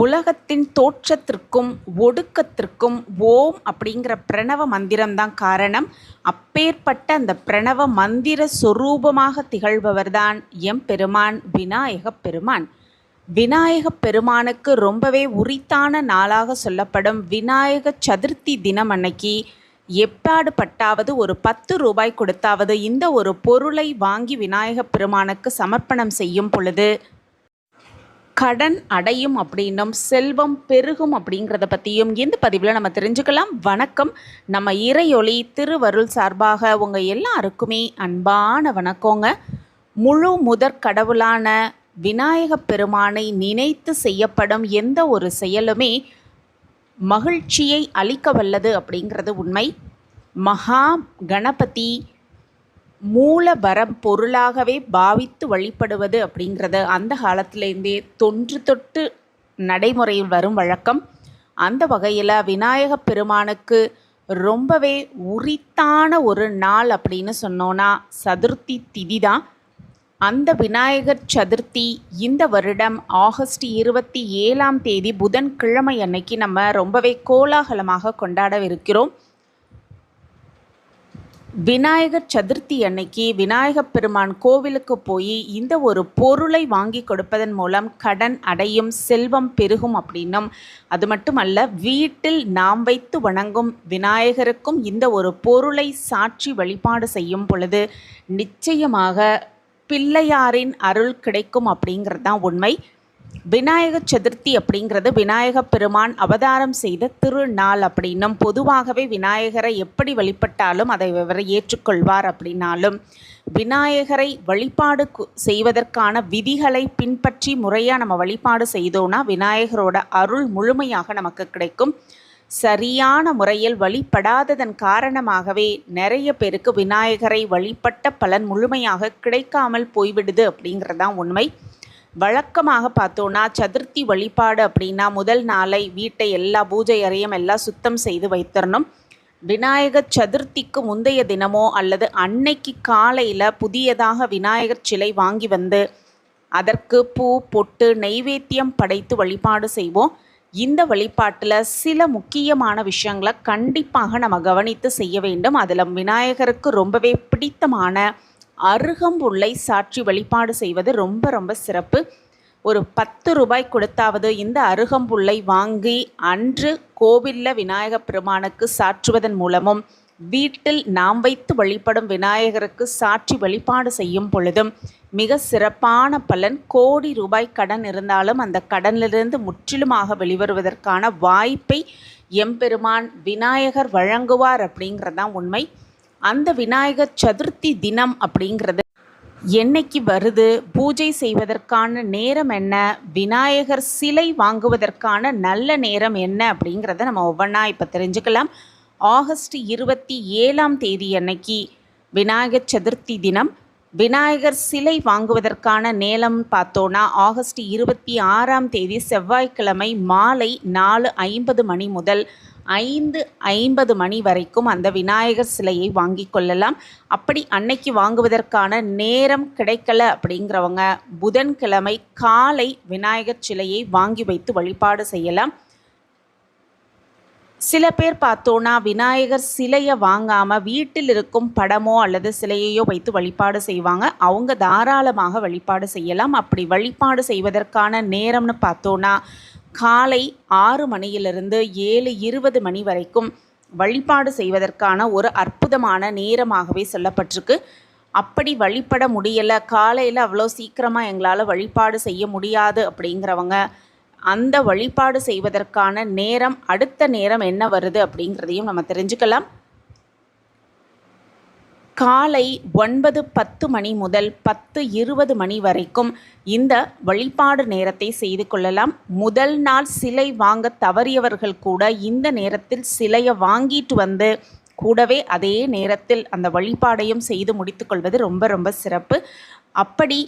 உலகத்தின் தோற்றத்திற்கும் ஒடுக்கத்திற்கும் ஓம் அப்படிங்கிற பிரணவ மந்திரம்தான் காரணம். அப்பேற்பட்ட அந்த பிரணவ மந்திர சொரூபமாக திகழ்பவர்தான் எம் பெருமான் விநாயகப் பெருமான். விநாயகப் பெருமானுக்கு ரொம்பவே உரித்தான நாளாக சொல்லப்படும் விநாயக சதுர்த்தி தினம் அன்னைக்கு எப்பாடு பட்டாவது ஒரு பத்து ரூபாய் கொடுத்தாவது இந்த ஒரு பொருளை வாங்கி விநாயகப் பெருமானுக்கு சமர்ப்பணம் செய்யும் பொழுது கடன் அடையும் அப்படின்னும் செல்வம் பெருகும் அப்படிங்கிறத பற்றியும் இந்த பதிவில் நம்ம தெரிஞ்சுக்கலாம். வணக்கம். நம்ம இறையொளி திருவருள் சார்பாக உங்கள் எல்லாருக்குமே அன்பான வணக்கங்க. முழு முதற் கடவுளான விநாயகப் பெருமானை நினைத்து செய்யப்படும் எந்த ஒரு செயலுமே மகிழ்ச்சியை அளிக்க வல்லது அப்படிங்கிறது உண்மை. மகா கணபதி மூலபரம் பொருளாகவே பாவித்து வழிபடுவது அப்படிங்கிறது அந்த காலத்திலேருந்தே தொன்று தொட்டு நடைமுறையில் வரும் வழக்கம். அந்த வகையில் விநாயக பெருமானுக்கு ரொம்பவே உரித்தான ஒரு நாள் அப்படின்னு சொன்னோன்னா சதுர்த்தி திதி தான் அந்த விநாயகர் சதுர்த்தி இந்த வருடம் ஆகஸ்ட் இருபத்தி ஏழாம் தேதி புதன்கிழமை அன்னைக்கு நம்ம ரொம்பவே கோலாகலமாக கொண்டாடவிருக்கிறோம். விநாயகர் சதுர்த்தி அன்னைக்கு விநாயகப் பெருமான் கோவிலுக்கு போய் இந்த ஒரு பொருளை வாங்கி கொடுப்பதன் மூலம் கடன் அடையும் செல்வம் பெருகும் அப்படின்னும். அது மட்டுமல்ல வீட்டில் நாம் வைத்து வணங்கும் விநாயகருக்கும் இந்த ஒரு பொருளை சாட்சி வழிபாடு செய்யும் பொழுது நிச்சயமாக பிள்ளையாரின் அருள் கிடைக்கும் அப்படிங்கிறது தான் உண்மை. விநாயக சதுர்த்தி அப்படிங்கிறது விநாயக பெருமான் அவதாரம் செய்த திருநாள் அப்படின்னும் பொதுவாகவே விநாயகரை எப்படி வழிபட்டாலும் அதை இவர் ஏற்றுக்கொள்வார் அப்படின்னாலும் விநாயகரை வழிபாடு செய்வதற்கான விதிகளை பின்பற்றி முறையாக நம்ம வழிபாடு செய்தோன்னா விநாயகரோட அருள் முழுமையாக நமக்கு கிடைக்கும். சரியான முறையில் வழிபடாததன் காரணமாகவே நிறைய பேருக்கு விநாயகரை வழிபட்ட பலன் முழுமையாக கிடைக்காமல் போய்விடுது அப்படிங்கிறதான் உண்மை. வழக்கமாக பார்த்தோன்னா சதுர்த்தி வழிபாடு அப்படின்னா முதல் நாளை வீட்டை எல்லா பூஜை அறையும் எல்லாம் சுத்தம் செய்து வைத்திடணும் விநாயகர் சதுர்த்திக்கு முந்தைய தினமோ அல்லது அன்னைக்கு காலையில் புதியதாக விநாயகர் சிலை வாங்கி வந்து அதற்கு பூ பொட்டு நெய்வேத்தியம் படைத்து வழிபாடு செய்வோம். இந்த வழிபாட்டில் சில முக்கியமான விஷயங்களை கண்டிப்பாக நம்ம கவனித்து செய்ய வேண்டும். அதில் விநாயகருக்கு ரொம்பவே பிடித்தமான அருகம்புல்லை சாற்றி வழிபாடு செய்வது ரொம்ப ரொம்ப சிறப்பு. ஒரு பத்து ரூபாய் கொடுத்தாவது இந்த அருகம்புல்லை வாங்கி அன்று கோவிலில் விநாயகப் பெருமானுக்கு சாற்றுவதன் மூலமும் வீட்டில் நாம் வைத்து வழிபடும் விநாயகருக்கு சாற்றி வழிபாடு செய்யும் பொழுதும் மிக சிறப்பான பலன். கோடி ரூபாய் கடன் இருந்தாலும் அந்த கடனிலிருந்து முற்றிலுமாக வெளிவருவதற்கான வாய்ப்பை எம்பெருமான் விநாயகர் வழங்குவார் அப்படிங்கிறதான் உண்மை. அந்த விநாயகர் சதுர்த்தி தினம் அப்படிங்கிறது என்னைக்கு வருது? பூஜை செய்வதற்கான நேரம் என்ன? விநாயகர் சிலை வாங்குவதற்கான நல்ல நேரம் என்ன? அப்படிங்கிறத நம்ம ஒவ்வொன்றா இப்போ தெரிஞ்சுக்கலாம். ஆகஸ்ட் இருபத்தி ஏழாம் தேதி அன்னைக்கு விநாயகர் சதுர்த்தி தினம். விநாயகர் சிலை வாங்குவதற்கான நேரம் பார்த்தோன்னா ஆகஸ்ட் இருபத்தி ஆறாம் தேதி செவ்வாய்க்கிழமை மாலை நாலு ஐம்பது மணி முதல் ஐந்து ஐம்பது மணி வரைக்கும் அந்த விநாயகர் சிலையை வாங்கி கொள்ளலாம். அப்படி அன்னைக்கு வாங்குவதற்கான நேரம் கிடைக்கல அப்படிங்கிறவங்க புதன்கிழமை காலை விநாயகர் சிலையை வாங்கி வைத்து வழிபாடு செய்யலாம். சில பேர் பார்த்தோன்னா விநாயகர் சிலையை வாங்காமல் வீட்டில் இருக்கும் படமோ அல்லது சிலையையோ வைத்து வழிபாடு செய்வாங்க. அவங்க தாராளமாக வழிபாடு செய்யலாம். அப்படி வழிபாடு செய்வதற்கான நேரம்னு பார்த்தோன்னா காலை ஆறு மணியிலிருந்து ஏழு இருபது மணி வரைக்கும் வழிபாடு செய்வதற்கான ஒரு அற்புதமான நேரமாகவே சொல்லப்பட்டிருக்கு. அப்படி வழிபட முடியலை. காலையில் அவ்வளோ சீக்கிரமாக எங்களால் வழிபாடு செய்ய முடியாது அப்படிங்கிறவங்க அந்த வழிபாடு செய்வதற்கான நேரம் அடுத்த நேரம் என்ன வருது அப்படிங்கிறதையும் நம்ம தெரிஞ்சுக்கலாம். காலை ஒன்பது பத்து மணி முதல் பத்து இருபது மணி வரைக்கும் இந்த வழிபாடு நேரத்தை செய்து கொள்ளலாம். முதல் நாள் சிலை வாங்க தவறியவர்கள் கூட இந்த நேரத்தில் சிலையை வாங்கிட்டு வந்து கூடவே அதே நேரத்தில் அந்த வழிபாடையும் செய்து முடித்துக்கொள்வது ரொம்ப ரொம்ப சிறப்பு. அப்படி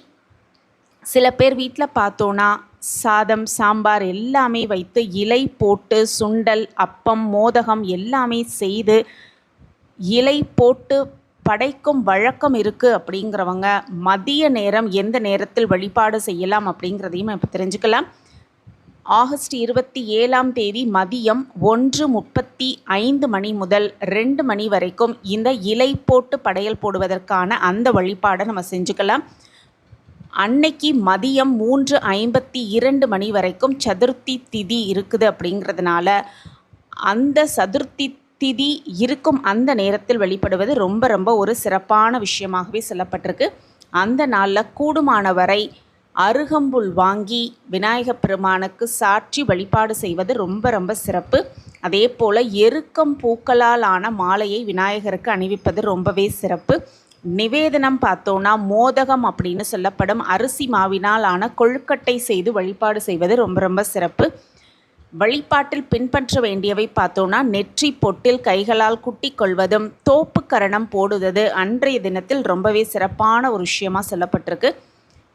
சில பேர் வீட்டில் பார்த்தோன்னா சாதம் சாம்பார் எல்லாமே வைத்து இலை போட்டு சுண்டல் அப்பம் மோதகம் எல்லாமே செய்து இலை போட்டு படைக்கும் வழக்கம் இருக்குது அப்படிங்கிறவங்க மதிய நேரம் எந்த நேரத்தில் வழிபாடு செய்யலாம் அப்படிங்கிறதையும் இப்போ தெரிஞ்சுக்கலாம். ஆகஸ்ட் இருபத்தி ஏழாம் தேதி மதியம் ஒன்று முப்பத்தி ஐந்து மணி முதல் ரெண்டு மணி வரைக்கும் இந்த இலை போட்டு படையல் போடுவதற்கான அந்த வழிபாடை நம்ம செஞ்சுக்கலாம். அன்னைக்கு மதியம் மூன்று ஐம்பத்தி இரண்டு மணி வரைக்கும் சதுர்த்தி திதி இருக்குது அப்படிங்கிறதுனால அந்த சதுர்த்தி திதி இருக்கும் அந்த நேரத்தில் வழிபடுவது ரொம்ப ரொம்ப ஒரு சிறப்பான விஷயமாகவே சொல்லப்பட்டிருக்கு. அந்த நாளில் கூடுமான வரை அருகம்புல் வாங்கி விநாயகப் பெருமானுக்கு சாற்றி வழிபாடு செய்வது ரொம்ப ரொம்ப சிறப்பு. அதே போல் எருக்கம் பூக்களால் ஆன மாலையை விநாயகருக்கு அணிவிப்பது ரொம்பவே சிறப்பு. நிவேதனம் பார்த்தோன்னா மோதகம் அப்படின்னு சொல்லப்படும். அரிசி மாவினால் ஆன கொழுக்கட்டை செய்து வழிபாடு செய்வது ரொம்ப ரொம்ப சிறப்பு. வழிபாட்டில் பின்பற்ற வேண்டியவை பார்த்தோன்னா நெற்றி பொட்டில் கைகளால் குட்டி கொள்வதும் தோப்பு கரணம் போடுவது அன்றைய தினத்தில் ரொம்பவே சிறப்பான ஒரு விஷயமாக சொல்லப்பட்டிருக்கு.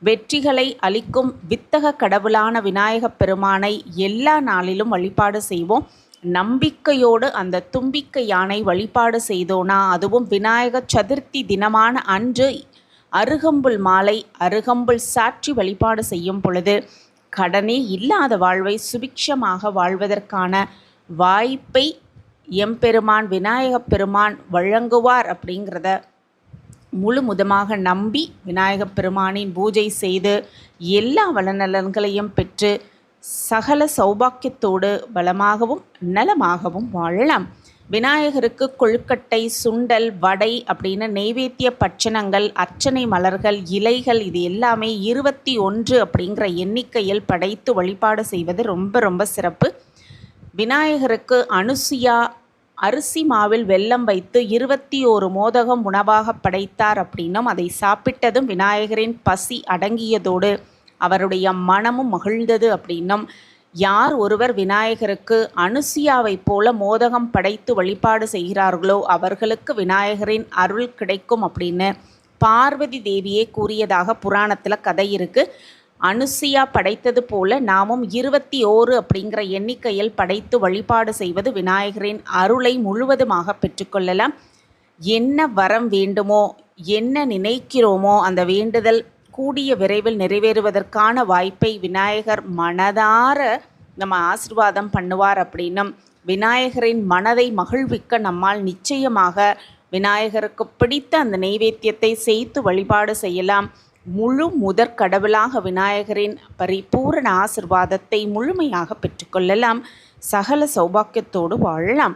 வெற்றிகளை அளிக்கும் வித்தக கடவுளான விநாயகப் பெருமானை எல்லா நாளிலும் வழிபாடு செய்வோம். நம்பிக்கையோடு அந்த தும்பிக்கை யானை வழிபாடு செய்தோனா அதுவும் விநாயக சதுர்த்தி தினமான அன்று அருகம்புல் மாலை அருகம்புல் சாற்றி வழிபாடு செய்யும் பொழுது கடனே இல்லாத வாழ்வை சுபிக்ஷமாக வாழ்வதற்கான வாய்ப்பை எம்பெருமான் விநாயகப் பெருமான் வழங்குவார் அப்படிங்கிறத முழு முதமாக நம்பி விநாயகப் பெருமானின் பூஜை செய்து எல்லா வளநலன்களையும் பெற்று சகல சௌபாக்கியத்தோடு பலமாகவும் நலமாகவும் வாழலாம். விநாயகருக்கு கொழுக்கட்டை சுண்டல் வடை அப்படின்னு நெய்வேத்திய பட்சணங்கள் அர்ச்சனை மலர்கள் இலைகள் இது எல்லாமே இருபத்தி ஒன்று அப்படிங்கிற எண்ணிக்கையில் படைத்து வழிபாடு செய்வது ரொம்ப ரொம்ப சிறப்பு. விநாயகருக்கு அனுசுயா அரிசி மாவில் வெல்லம் வைத்து இருபத்தி ஒரு மோதகம் உணவாக படைத்தார் அப்படின்னும் அதை சாப்பிட்டதும் விநாயகரின் பசி அடங்கியதோடு அவருடைய மனமும் மகிழ்ந்தது அப்படின்னும் யார் ஒருவர் விநாயகருக்கு அனுசியாவைப் போல மோதகம் படைத்து வழிபாடு செய்கிறார்களோ அவர்களுக்கு விநாயகரின் அருள் கிடைக்கும் அப்படின்னு பார்வதி தேவியே கூறியதாக புராணத்தில் கதை இருக்குது அனுசியா படைத்தது போல நாமும் இருபத்தி ஓரு அப்படிங்கிற எண்ணிக்கையில் படைத்து வழிபாடு செய்வது விநாயகரின் அருளை முழுவதுமாக பெற்றுக்கொள்ளலாம். என்ன வரம் வேண்டுமோ என்ன நினைக்கிறோமோ அந்த வேண்டுதல் கூடிய விரைவில் நிறைவேறுவதற்கான வாய்ப்பை விநாயகர் மனதார நம்ம ஆசிர்வாதம் பண்ணுவார் அப்படின்னும் விநாயகரின் மனதை மகிழ்விக்க நம்மால் நிச்சயமாக விநாயகருக்கு பிடித்த அந்த நெய்வேத்தியத்தை செய்து வழிபாடு செய்யலாம். முழு முதற் கடவுளாக விநாயகரின் பரிபூரண ஆசிர்வாதத்தை முழுமையாக பெற்றுக்கொள்ளலாம் சகல சௌபாக்கியத்தோடு வாழலாம்.